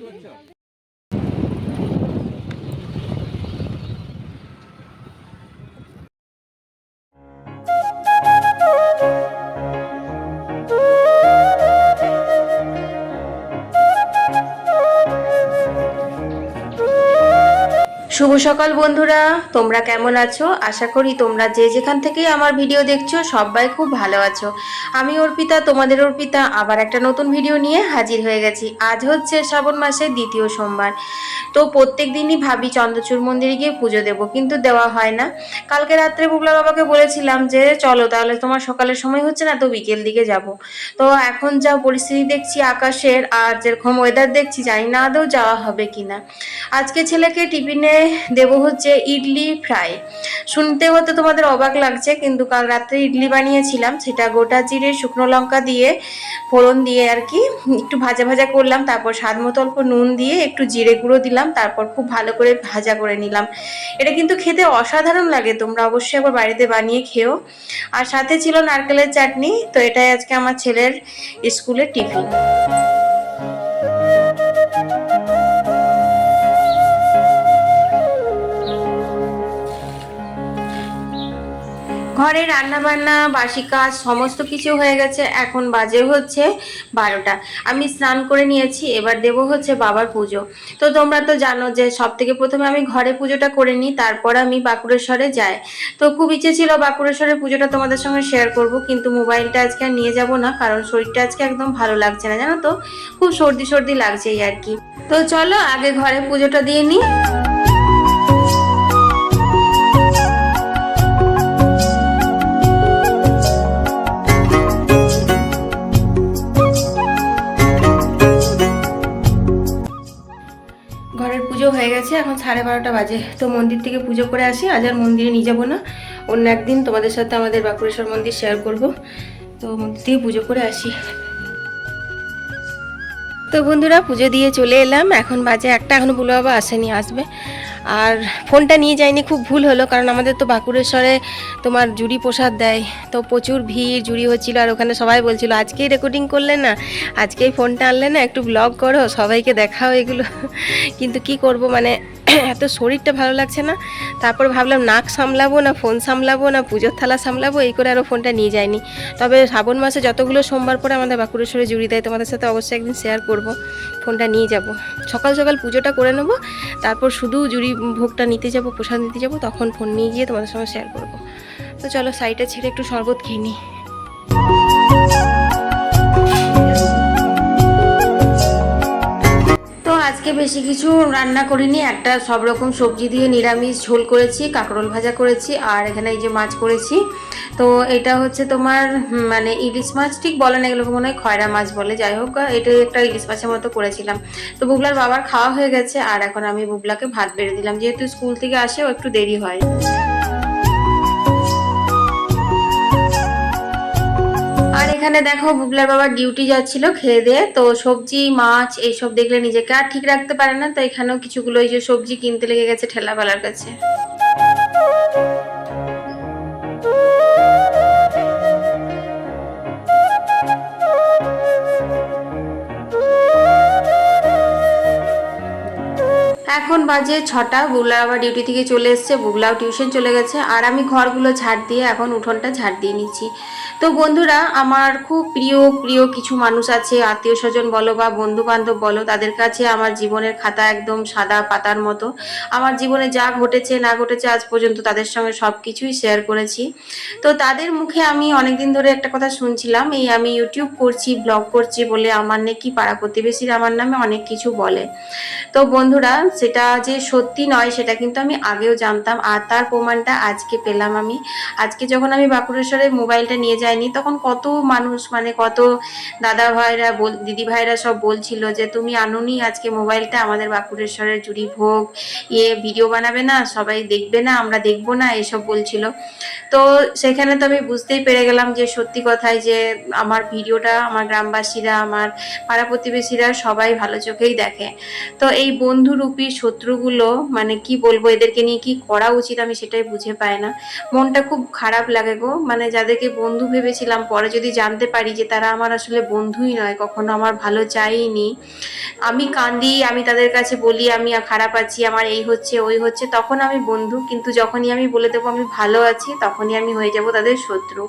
করছ শুভ সকাল বন্ধুরা, তোমরা কেমন আছো? আশা করি তোমরা যে যেখান থেকেই আমার ভিডিও দেখছ সবাই খুব ভালো আছো। আমি অর্পিতা, তোমাদের অর্পিতা, আবার একটা নতুন ভিডিও নিয়ে হাজির হয়ে গেছি। আজ হচ্ছে শ্রাবণ মাসের দ্বিতীয় সোমবার। তো প্রত্যেক দিনই ভাবি চন্দ্রচূড় মন্দিরে গিয়ে পুজো দেবো, কিন্তু দেওয়া হয় না। কালকে রাত্রে বুবলা বাবাকে বলেছিলাম যে, চলো তাহলে তোমার সকালের সময় হচ্ছে না, তো বিকেল দিকে যাব। তো এখন যা পরিস্থিতি দেখছি আকাশের আর যেরকম ওয়েদার দেখছি, জানি না আদৌ যাওয়া হবে কিনা। আজকে ছেলেকে টিফিনে দেব হচ্ছে ইডলি ফ্রাই। শুনতে হতে তোমাদের অবাক লাগছে, কিন্তু কাল রাত্রে ইডলি বানিয়েছিলাম, সেটা গোটা জিরে শুকনো লঙ্কা দিয়ে ফোড়ন দিয়ে আর কি, একটু ভাজা ভাজা করলাম, তারপর স্বাদ মতো অল্প নুন দিয়ে একটু জিরে গুঁড়ো দিলাম, তারপর খুব ভালো করে ভাজা করে নিলাম। এটা কিন্তু খেতে অসাধারণ লাগে, তোমরা অবশ্যই একবার বাড়িতে বানিয়ে খেও। আর সাথে ছিল নারকেলের চাটনি, তো এটাই আজকে আমার ছেলের স্কুলের টিফিন। ঘরে রান্না বান্না বাসি কাজ, সমস্ত কিছু হয়ে গেছে। এখন বাজে হচ্ছে বারোটা। আমি স্নান করে নিয়েছি, এবার দেব হচ্ছে বাবার পুজো। তো তোমরা তো জানো যে সব থেকে প্রথমে আমি ঘরে পুজোটা করে নিই, তারপর আমি বাঁকুড়েশ্বরে যাই। তো খুব ইচ্ছে ছিল বাঁকুড়েশ্বরের পুজোটা তোমাদের সঙ্গে শেয়ার করব, কিন্তু মোবাইলটা আজকে আর নিয়ে যাব না, কারণ শরীরটা আজকে একদম ভালো লাগছে না, জানো তো? খুব সর্দি সর্দি লাগছে এই আর কি। তো চলো আগে ঘরে পুজোটা দিয়ে নিই। সাড়ে বারোটা বাজে। তো মন্দির থেকে পুজো করে আসি। আজ আর মন্দিরে নিয়ে যাব না। অন্য একদিন তোমাদের সাথে আমাদের বাঁকুড়েশ্বর মন্দির শেয়ার করব। তো মন্দির থেকে পুজো করে আসি। তো বন্ধুরা, পুজো দিয়ে চলে এলাম। এখন বাজে একটা। এখনও বুলো বাবা আসেনি, আসবে। আর ফোনটা নিয়ে যাইনি, খুব ভুল হলো। কারণ আমাদের তো বাঁকুড়েশ্বরে তোমার জুড়ি প্রসাদ দেয়। তো প্রচুর ভিড়, জুড়ি হচ্ছিল। আর ওখানে সবাই বলছিল, আজকেই রেকর্ডিং করলে না। আজকেই ফোনটা আনলে না। একটু ব্লগ করো। সবাইকে দেখাও এগুলো। কিন্তু কি করব? মানে এত শরীরটা ভালো লাগছে না। তারপর ভাবলাম, নাক সামলাবো না, ফোন সামলাবো না, পুজোর থালা সামলাবো, এই করে আরও ফোনটা নিয়ে যায়নি তবে শ্রাবণ মাসে যতগুলো সোমবার পরে আমাদের বাঁকুড়েশ্বরে জুড়ি দেয়, তোমাদের সাথে অবশ্যই একদিন শেয়ার করব, ফোনটা নিয়ে যাব। সকাল সকাল পুজোটা করে নেব, তারপর শুধু জুড়ি ভোগটা নিতে যাব, প্রসাদ নিতে যাব, তখন ফোন নিয়ে গিয়ে তোমাদের সঙ্গে শেয়ার করব। তো চলো সাইডটা ছেড়ে একটু শরবত খেয়ে নিই আজকে বেশি কিছু রান্না করিনি। একটা সব রকম সবজি দিয়ে নিরামিষ ঝোল করেছি, কাঁকরোল ভাজা করেছি, আর এখানে এই যে মাছ করেছি। তো এটা হচ্ছে তোমার মানে ইলিশ মাছ, ঠিক বলে না এগুলোকে মনে হয় খয়রা মাছ বলে। যাই হোক, এটা একটা ইলিশ মাছের মতো করেছিলাম। তো বুবলার বাবার খাওয়া হয়ে গেছে, আর এখন আমি বুবলাকে ভাত বেড়ে দিলাম। যেহেতু স্কুল থেকে আসে একটু দেরি হয়। এখানে দেখো বুবলার বাবা ডিউটি যাচ্ছিল খেয়ে দিয়ে, তো সবজি, মাছ এইসব দেখলে নিজেকে আর ঠিক রাখতে পারে না, তো এখানেও কিছুগুলো এই যে সবজি কিনতে লেগে গেছে ঠেলাপালার কাছে। এখন বাজে ছটা বুগলা আবার ডিউটি থেকে চলে এসছে বুগলাও টিউশন চলে গেছে, আর আমি ঘরগুলো ঝাড় দিয়ে এখন উঠোনটা ঝাড় দিয়ে নিচ্ছি। তো বন্ধুরা, আমার খুব প্রিয় প্রিয় কিছু মানুষ আছে আত্মীয় স্বজন বলো বা বন্ধু বান্ধব বলো, তাদের কাছে আমার জীবনের খাতা একদম সাদা পাতার মতো। আমার জীবনে যা ঘটেছে, না ঘটেছে, আজ পর্যন্ত তাদের সঙ্গে সব কিছুই শেয়ার করেছি। তো তাদের মুখে আমি অনেকদিন ধরে একটা কথা শুনছিলাম, এই আমি ইউটিউব করছি ব্লগ করছি বলে আমার নাকি পাড়া প্রতিবেশীরা আমার নামে অনেক কিছু বলে। তো বন্ধুরা, সেটা যে সত্যি নয় সেটা কিন্তু আমি আগেও জানতাম, আর তার প্রমাণটা আজকে পেলাম আমি। আজকে যখন আমি বাঁকুড়েশ্বরে মোবাইলটা নিয়ে যাইনি, তখন কত মানুষ মানে কত দাদা ভাইরা বল দিদি ভাইরা সব বলছিল যে, তুমি আনুনি আজকে মোবাইলটা, আমাদের বাঁকুড়েশ্বরের জুড়ি ভোগ ইয়ে ভিডিও বানাবে না, সবাই দেখবে না, আমরা দেখব না, এসব বলছিল। তো সেখানে তো আমি বুঝতেই পেরে গেলাম যে, সত্যি কথাই যে, আমার ভিডিওটা আমার গ্রামবাসীরা, আমার পাড়া প্রতিবেশীরা সবাই ভালো চোখেই দেখে। তো এই বন্ধুরূপী শত্রুগুলো মানে কি বলব, এদেরকে নিয়ে কি করা উচিত আমি সেটাই বুঝে পাই না। মনটা খুব খারাপ লাগে গো মানে যাদেরকে বন্ধু ভেবেছিলাম, পরে যদি জানতে পারি যে তারা আমার আসলে বন্ধুই নয়, কখনো আমার ভালো চাইনি। আমি কান্দি, আমি তাদের কাছে বলি, আমি খারাপ আছি, আমার এই হচ্ছে, ওই হচ্ছে, তখন আমি বন্ধু, কিন্তু যখনই আমি বলে দেবো আমি ভালো আছি, তখনই আমি হয়ে যাব তাদের শত্রু।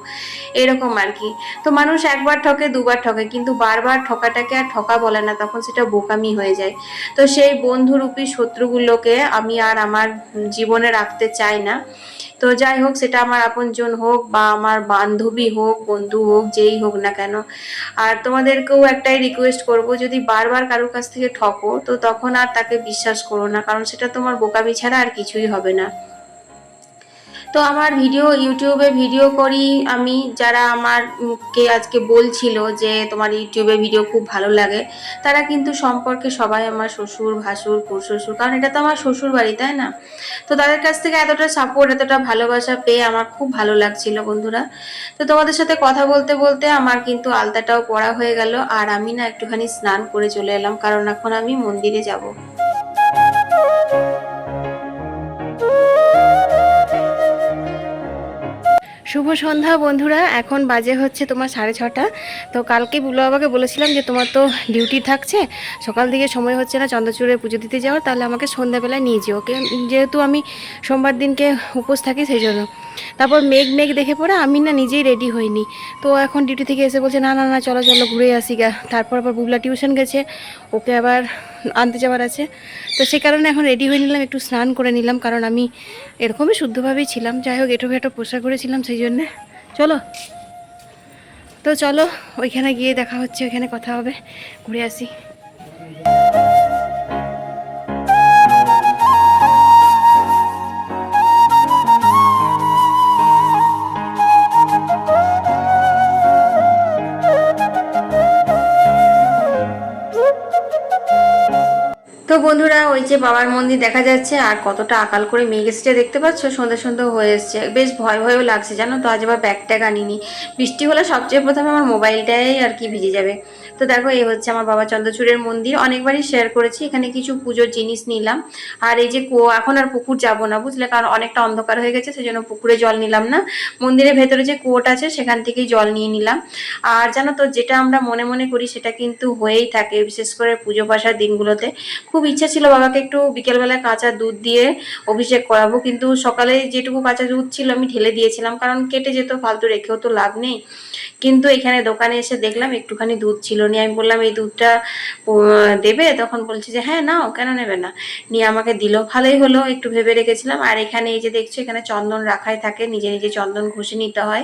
এরকম আর কি। তো মানুষ একবার ঠকে, দুবার ঠকে, কিন্তু বারবার ঠকাটাকে আর ঠকা বলে না, তখন সেটা বোকামি হয়ে যায়। তো সেই বন্ধুরূপী শত্রুগুলোকে আমি আর আমার জীবনে রাখতে চাই না। তো যাই হোক, সেটা আমার আপনজন হোক বা আমার বান্ধবী হোক, বন্ধু হোক, যেই হোক না কেন। আর তোমাদেরকেও একটাই রিকোয়েস্ট করব, যদি বারবার কারোর কাছ থেকে ঠকো, তো তখন আর তাকে বিশ্বাস করো না, কারণ সেটা তোমার বোকামি ছাড়া আর কিছুই হবে না। তো আমার ভিডিও ইউটিউবে ভিডিও করি আমি। যারা আমার কে আজকে বলছিল যে তোমার ইউটিউবে ভিডিও খুব ভালো লাগে, তারা কিন্তু সম্পর্কে সবাই আমার শ্বশুর, ভাসুর শ্বশুর কারণ এটা তো আমার শ্বশুর বাড়ি, তাই না? তো তাদের কাছ থেকে এতটা সাপোর্ট এতটা ভালোবাসা পেয়ে আমার খুব ভালো লাগছিল বন্ধুরা। তো তোমাদের সাথে কথা বলতে বলতে আমার কিন্তু আলতাটাও পড়া হয়ে গেল, আর আমি না একটুখানি স্নান করে চলে এলাম, কারণ এখন আমি মন্দিরে যাব। শুভ সন্ধ্যা বন্ধুরা, এখন বাজে হচ্ছে তোমার সাড়ে ছটা। তো কালকে বুলো বাবাকে বলেছিলাম যে তোমার তো ডিউটি থাকছে, সকাল থেকে সময় হচ্ছে না চন্দ্রচূড়ে পুজো দিতে যাওয়ার, তাহলে আমাকে সন্ধ্যাবেলায় নিয়ে যেও। কে যেহেতু আমি সোমবার দিনকে উপোস থাকি সেই জন্য তারপর মেঘ মেঘ দেখে পরে আমি না নিজেই রেডি হইনি। তো এখন ডিউটি থেকে এসে বলছে, না না না, চলো চলো, ঘুরে আসি গা। তারপর আবার বুবলা টিউশন গেছে, ওকে আবার আনতে যাওয়ার আছে। তো সে কারণে এখন রেডি হয়ে নিলাম, একটু স্নান করে নিলাম, কারণ আমি এরকমই শুদ্ধভাবেই ছিলাম। যাই হোক, এটো ভেটো পোশাক করেছিলাম সেই জন্যে। চলো। তো চলো, ওইখানে গিয়ে দেখা হচ্ছে, ওইখানে কথা হবে। ঘুরে আসি। তো বন্ধুরা, ওই যে বাবার মন্দির দেখা যাচ্ছে, আর কতটা আকাল করে মেঘ এসেছে দেখতে পাচ্ছ? সন্ধ্যা সন্ধ্যা হয়ে এসছে। বেশ ভয় ভয়ও লাগছে, জানো তো? আজ আবার ব্যাগ ট্যাগ আনিনি। বৃষ্টি হলে সবচেয়ে প্রথমে আমার মোবাইলটাই আর কি ভিজে যাবে। তো দেখো, এই হচ্ছে আমার বাবা চন্দ্রচূড়ের মন্দির। অনেকবারই শেয়ার করেছি, এখানে কিছু পুজোর জিনিস নিলাম। আর এই যে এখন আর পুকুর যাব না, বুঝলে? কারণ অনেকটা অন্ধকার হয়ে গেছে, সেজন্য পুকুরে জল নিলাম না। মন্দিরের ভেতরে যে কুয়োটা আছে, সেখান থেকেই জল নিয়ে নিলাম। আর জানো তো, যেটা আমরা মনে মনে করি, সেটা কিন্তু হয়েই থাকে, বিশেষ করে পুজো পাশার দিনগুলোতে। খুব ইচ্ছা ছিল বাবাকে একটু বিকেলবেলা কাঁচা দুধ দিয়ে অভিষেক করাবো, কিন্তু সকালে যেটুকু কাঁচা দুধ ছিল, আমি ঢেলে দিয়েছিলাম। কারণ কেটে যেত, ফালতু রেখেও তো লাভ নেই। কিন্তু এখানে দোকানে এসে দেখলাম একটুখানি দুধ ছিল নিয়ে আমি বললাম, এই দুধটা দেবে? তখন বলছে যে হ্যাঁ নাও, কেন নেবে না? নিয়ে আমাকে দিল, ভালোই হলো, একটু ভেবে রেখেছিলাম। আর এখানে এই যে দেখছ, এখানে চন্দন রাখাই থাকে, নিজে নিজে চন্দন ঘষে নিতে হয়।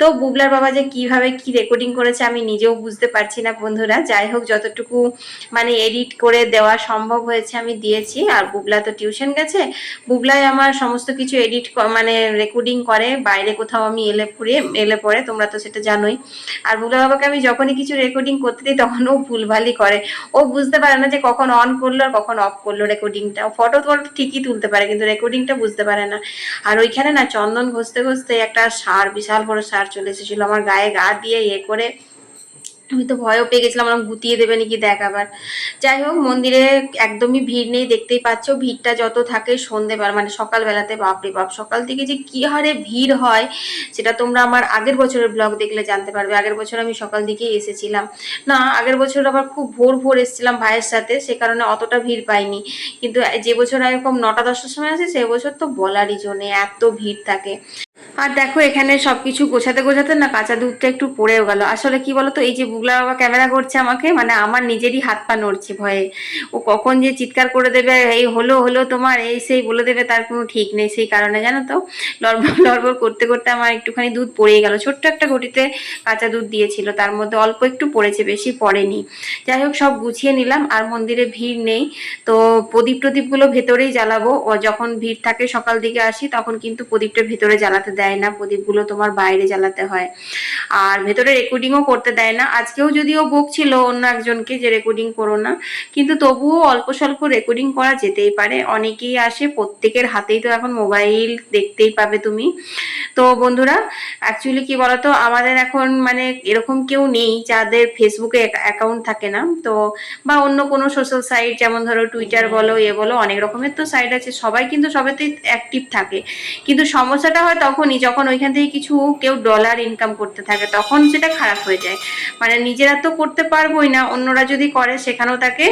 তো বুবলার বাবা যে কীভাবে কি রেকর্ডিং করেছে আমি নিজেও বুঝতে পারছি না বন্ধুরা। যাই হোক, যতটুকু মানে এডিট করে দেওয়া সম্ভব হয়েছে আমি দিয়েছি। আর বুবলা তো টিউশন গেছে। বুবলাই আমার সমস্ত কিছু এডিট মানে রেকর্ডিং করে। বাইরে কোথাও আমি এলে পড়ে, এলে পরে তোমরা তো সেটা জানোই আর বুলা বাবাকে আমি যখনই কিছু রেকর্ডিং করতে দিই, তখন ও ভুলভালই করে। ও বুঝতে পারে না যে কখন অন করল আর কখন অফ করল রেকর্ডিংটা ফটো তো ঠিকই তুলতে পারে, কিন্তু রেকর্ডিংটা বুঝতে পারে না। আর ওইখানে না চন্দন ঘষতে ঘষতে একটা সার, বিশাল বড় সার চলে এসেছিল। আমার গায়ে গা দিয়ে ইয়ে করে আমি তো ভয়ও পেয়ে গেছিলাম আমার গুতিয়ে দেবে নাকি দেখ আবার। যাই হোক, মন্দিরে একদমই ভিড় নেই, দেখতেই পাচ্ছ, ভিড়টা যত থাকে সন্ধেবেলা মানে সকালবেলাতে, বাপরে বাপ, সকাল থেকে যে কি হারে ভিড় হয়, সেটা তোমরা আমার আগের বছরের ব্লগ দেখলে জানতে পারবে। আগের বছর আমি সকাল দিকেই এসেছিলাম। না, আগের বছর আবার খুব ভোর ভোর এসেছিলাম ভাইয়ের সাথে, সে কারণে অতটা ভিড় পাইনি। কিন্তু যে বছর এরকম নটা দশটার সময় আছে সে বছর তো বলারই জন্যে এত ভিড় থাকে। আর দেখো, এখানে সবকিছু গোছাতে গোছাতে না কাঁচা দুধটা একটু পড়েও গেল। আসলে কি বলতো, এই যে বুগলা বাবা ক্যামেরা করছে আমাকে মানে আমার নিজেরই হাত পা নড়ছে ভয়ে। ও কখন যে চিৎকার করে দেবে, এই হলো হলো তোমার, এই সেই বলে দেবে, তার কোনো ঠিক নেই সেই কারণে, জানো তো? লড়বড় লড়বড় করতে করতে আমার একটুখানি দুধ পড়েই গেল। ছোট্ট একটা ঘটিতে কাঁচা দুধ দিয়েছিল, তার মধ্যে অল্প একটু পড়েছে, বেশি পড়েনি। যাই হোক, সব গুছিয়ে নিলাম, আর মন্দিরে ভিড় নেই। তো প্রদীপ টদীপগুলো ভেতরেই জ্বালাবো। ও যখন ভিড় থাকে সকাল দিকে আসি, তখন কিন্তু প্রদীপটা ভেতরে জ্বালাতে দেয় না, প্রদীপগুলো তোমার বাইরে জ্বালাতে হয়। আর ভেতরে রেকর্ডিংও করতে দেয় না। আজকেও যদিও বকছিল অন্য একজনকে যে রেকর্ডিং করো না, কিন্তু তবুও অল্প স্বল্প রেকর্ডিং করা যেতেই পারে। অনেকেই আসে, প্রত্যেকের হাতেই তো এখন মোবাইল দেখতেই পাবে তুমি। তো বন্ধুরা অ্যাকচুয়ালি কি বলতো, আমাদের এখন মানে এরকম কেউ নেই যাদের ফেসবুকে অ্যাকাউন্ট থাকে না। তো বা অন্য কোনো সোশ্যাল সাইট যেমন ধরো টুইটার বলো, এ বলো, অনেক রকমের তো সাইট আছে। সবাই কিন্তু সবেতেই অ্যাক্টিভ থাকে। কিন্তু সমস্যাটা হয় তখনই যখন ওইখান থেকে কিছু কেউ ডলার ইনকাম করতে থাকে, তখন সেটা খারাপ হয়ে যায়। মানে নিজেরা তো করতে পারবোই না, অন্যরা যদি করে, সেখানেও তাকে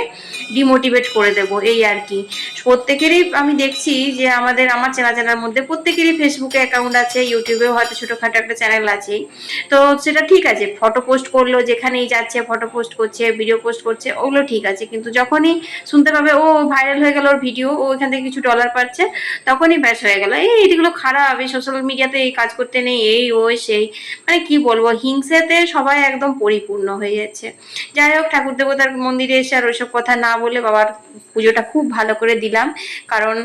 ডিমোটিভেট করে দেব, এই আর কি। প্রত্যেকেরই আমি দেখছি যে আমাদের, আমার চেনা জানার মধ্যে প্রত্যেকেরই ফেসবুকে অ্যাকাউন্ট আছে ইউটিউবেও হয়তো ছোটোখাটো একটা চ্যানেল আছেই। তো সেটা ঠিক আছে ফটো পোস্ট করল, যেখানেই যাচ্ছে ফটো পোস্ট করছে ভিডিও পোস্ট করছে, ওগুলো ঠিক আছে। কিন্তু যখনই শুনতে পাবে, ও ভাইরাল হয়ে গেল ওর ভিডিও ও ওখান থেকে কিছু ডলার পাচ্ছে, তখনই ব্যাস হয়ে গেল। এই, এগুলো খারাপ, এই সোশ্যাল মিডিয়াতে এই কাজ করতে নেই, এই ওই সেই। মানে কি বলব, হিংসেতে সবাই একদম পরিপূর্ণ হয়ে যাচ্ছে। যাই হোক, ঠাকুর দেবতার মন্দিরে এসে আর ওইসব কথা না বলে বাবার পুজোটা খুব ভালো করে দিলাম। কারণ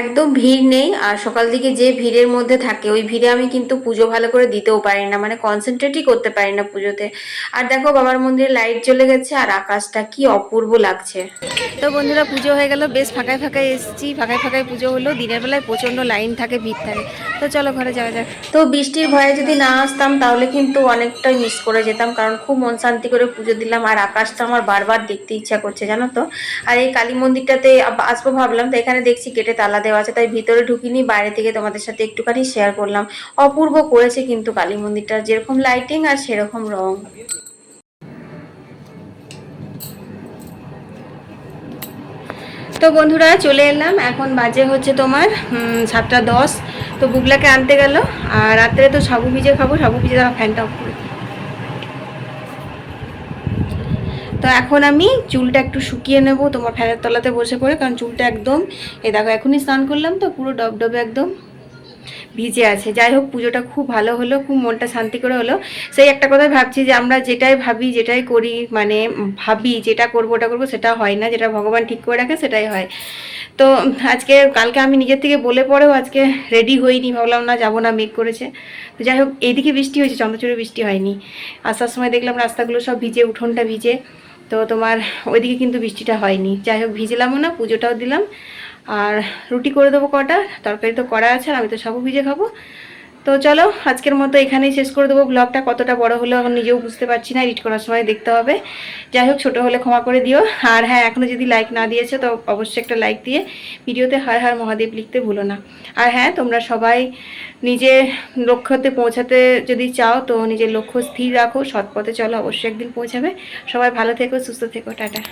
একদম ভিড় নেই আর সকাল দিকে যে ভিড়ের মধ্যে থাকে ওই ভিড়ে আমি কিন্তু পুজো ভালো করে দিতেও পারি না মানে কনসেন্ট্রেটই করতে পারি না পুজোতে। আর দেখো বাবার মন্দিরে লাইট জ্বলে গেছে আর আকাশটা কি অপূর্ব লাগছে। তো বন্ধুরা পুজো হয়ে গেল বেশ ফাঁকায় ফাঁকায় এসেছি ফাঁকায় ফাঁকায় পুজো হলো দিনের বেলায় প্রচণ্ড লাইন থাকে ভিড় থাকে। তো চলো ঘরে যাওয়া যাক। তো বৃষ্টির ভয়ে যদি না আসতাম তাহলে কিন্তু অনেকটাই মিস করে যেতাম কারণ খুব মন শান্তি করে পুজো দিলাম আর আকাশটা আমার বারবার দেখতে ইচ্ছা করছে জানো তো? আর এই কালী মন্দিরটাতে আসব ভাবলাম তো এখানে দেখছি গেটে তালা দেওয়া আছে, তাই ভিতরে ঢুকিনি, বাইরে থেকে তোমাদের সাথে একটুখানি শেয়ার করলাম। অপূর্ব করেছে কিন্তু কালী মন্দিরটা যেরকম লাইটিং আর সেরকম রং। তো বন্ধুরা, চলে এলাম। এখন বাজে হচ্ছে তোমার সাতটা দশ। তো বুগলাকে আনতে গেল। আর রাত্রে তো সাবু ভিজে খাব, সাবু ভিজে দেওয়া ফ্যানটা অফ করে দিই। তো এখন আমি চুলটা একটু শুকিয়ে নেব, তোমার ফ্যানের তলাতে বসে পড়ে, কারণ চুলটা একদম এ দেখো, এখনই স্নান করলাম তো, পুরো ডবডবে একদম ভিজে আছে। যাই হোক, পুজোটা খুব ভালো হলো, খুব মনটা শান্তি করে হলো। সেই একটা কথাই ভাবছি যে, আমরা যেটাই ভাবি, যেটাই করি মানে ভাবি, যেটা করব, ওটা করব, সেটা হয় না, যেটা ভগবান ঠিক করে রাখে, সেটাই হয়। তো আজকে, কালকে আমি নিজের থেকে বলে পরেও আজকে রেডি হইনি, ভাবলাম না যাব না, মেঘ করেছে। তো যাই হোক, এইদিকে বৃষ্টি হয়েছে, চন্দ্রচূড়ে বৃষ্টি হয়নি। আসার সময় দেখলাম রাস্তাগুলো সব ভিজে, উঠোনটা ভিজে। তো তোমার ওইদিকে কিন্তু বৃষ্টিটা হয়নি। যাই হোক, ভিজলামও না, পুজোটাও দিলাম। আর রুটি করে দেবো কটা, তরকারি তো করা আছে আর আমি তো সবও ভিজে খাব। তো চলো, আজকের মতো এখানেই শেষ করে দেবো। ব্লগটা কতটা বড় হলো এখন নিজেও বুঝতে পারছি না এডিট করার সময় দেখতে হবে। যাই হোক, ছোটো হলে ক্ষমা করে দিও। আর হ্যাঁ এখনও যদি লাইক না দিয়েছ, তো অবশ্যই একটা লাইক দিয়ে ভিডিওতে হার হার মহাদেব লিখতে ভুলো না। আর হ্যাঁ তোমরা সবাই নিজে লক্ষ্যতে পৌঁছাতে যদি চাও, তো নিজের লক্ষ্য স্থির রাখো, সৎ পথে চলো, অবশ্যই একদিন পৌঁছাবে। সবাই ভালো থেকো, সুস্থ থেকো, টাটা।